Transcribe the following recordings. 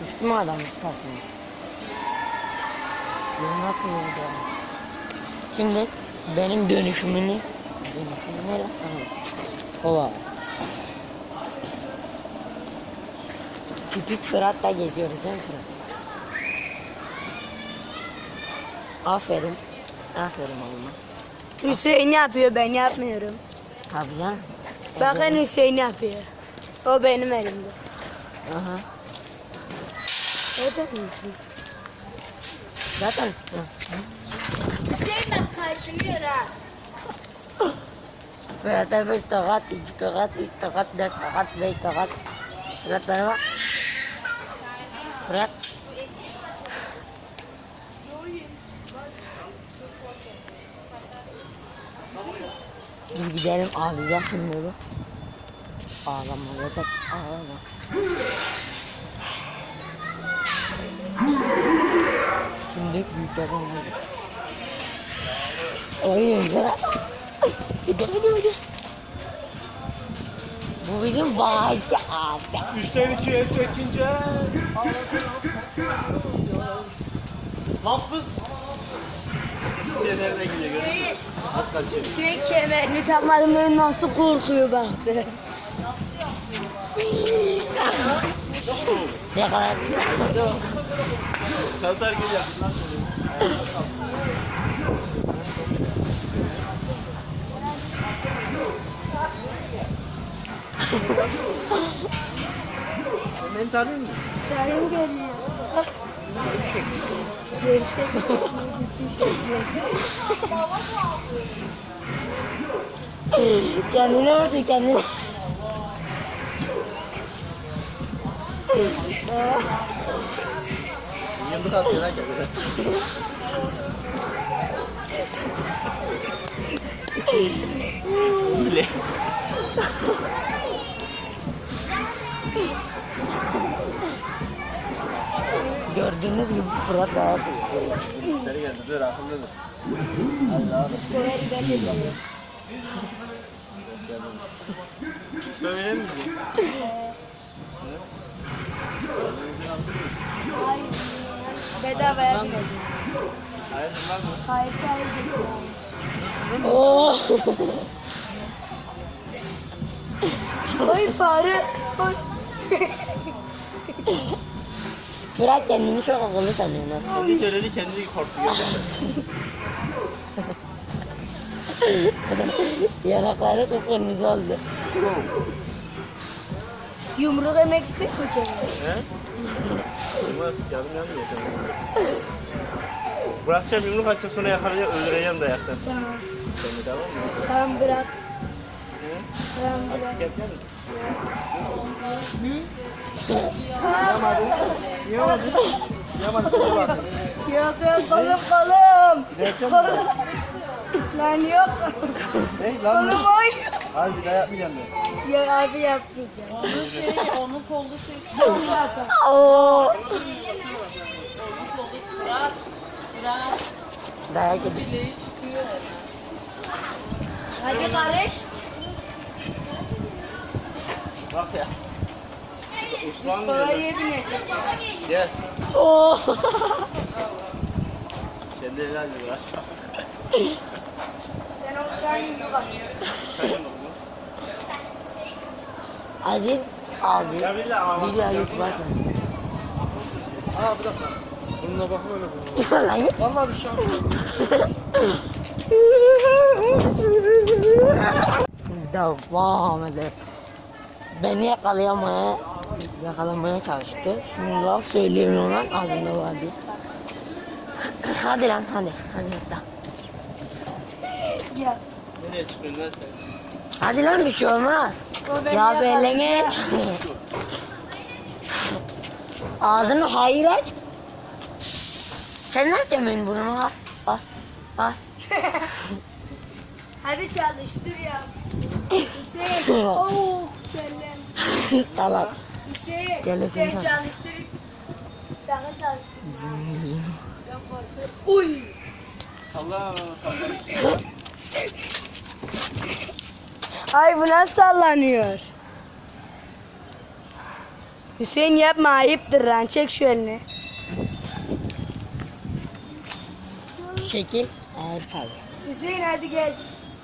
Siz mi adam? Benim aklım yok ya. Şimdi benim dönüşümünü dönüşümü ne lan? Aha. Ola. Küçük Fırat'la geziyoruz değil mi Fırat? Aferin. Aferin oğluma. Hüseyin yapıyor ben yapmıyorum. Tabii lan. Bakın Hüseyin yapıyor. O benim elimde. Aha. Evet misin? Zaten. Hüseyin bak karşılıyor ha. Fırat'a bir tokat, iki tokat, üç tokat, dört tokat, beş tokat. Fırat bana bak. Fırat. Biz gidelim ağlayacak şimdi bu. Ağlama yeter ağlama. Şimdi büyük babam oldu. Oyun Fırat. Gidelim. Bu bizim abi. Üçten ikiye çekince Lafız İsteye nereden gidiyor? Az kaçıyor. Hüseyin kemerini takmadım nasıl korkuyor bak be. Ne kadar Pazar günü yapın lan seni. Ben tanıyayım mı? Dayım geliyor. kendini vurdu kendini. Yıldık atıyor lan kendine. Bile. Gördüğünüz gibi Fırat daha İşleri geldi dur akıllıdır. Söyle mi? Bedava yapmadım. Hayır lan mı? Hayır sadece Oo. Oy fare. Oy. Fırat kendini çok akıllı sanıyor. Kendi söyledi kendi korktu. Yanakları kıpkırmızı oldu. Yumruk yemek istiyor mu kendini? Olmaz yardım yanmıyor. Bırakacağım yumruk açacağım sonra yakalayacağım öldüreceğim dayaktan. Tamam. Sen de tamam mı? Tamam bırak. He? Tamam bırak. Artist yapacak mısın? Yaman şuna bak. Yok yok kolum kolum. Kolum. Lan yok. Hey lan Kolum oy. Abi bir daha yapmayacağım ben. Ya abi yapmayacağım. Onun şey, onun kolu şey. Oo. Bırak. Bırak. Dayak yedik. Bileği çıkıyor hemen. Hadi kardeş. Bak ya. Kolay diyor. yedin Gel. Oo. Kendi helal biraz. Sen o at. Sen de bunu. Aziz abi. Ya billahi ama bak. Video YouTube'a atın. Aa bir dakika. Bununla bakma öyle bunu. Lan git. Vallahi bir şey. Devam edelim. Beni yakalayamaya yakalamaya çalıştı. Şimdi laf söyleyemiyor lan ağzında var bir. hadi lan hadi. Hadi lan. Ya. Nereye çıkıyorsun lan sen? Hadi lan bir şey olmaz. Ya belleme. Ağzını hayır aç. Sen ne yapacaksın benim burnumu? Ha? Ha? Ha? Hadi çalıştır ya. Hüseyin. Oh kellem. Salak. Hüseyin. Gel Hüseyin çalıştır. Sakın çalıştır. Ben korkuyorum. Uy. Allah Allah. Ay bu nasıl sallanıyor? Hüseyin yapma ayıptır lan. Çek şu elini. Şekil eğer tabi. Hüseyin hadi gel.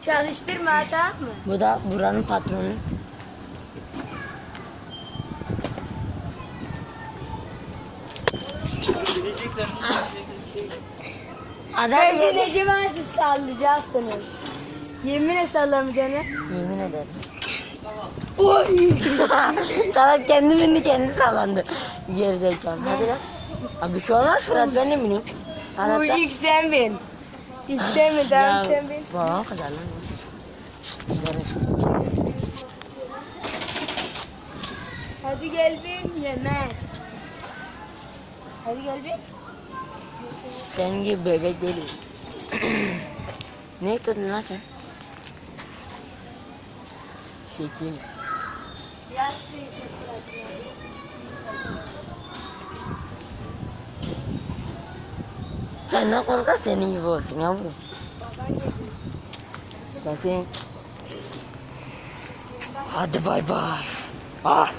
Çalıştırma tamam mı? Bu da buranın patronu. Adam ama siz sallayacaksınız. Yeminle sallamayacaksın. Yemin ederim. Oy. Sana kendi bindi kendi sallandı. Gerizekalı. Hadi lan. Abi bir şey olmaz Fırat ben de biniyorum. Bu ilk sen bin. İlk sen bin tamam sen bin. Babam kadar lan. Hadi gel bin yemez. Hadi gel bin. Senin gibi bebek değiliz. ne istedin lan sen? Chiquinho. E as crianças Cioè, no, quando tá sendo em você, não? Tá assim? Ah, vai, vai. Ah!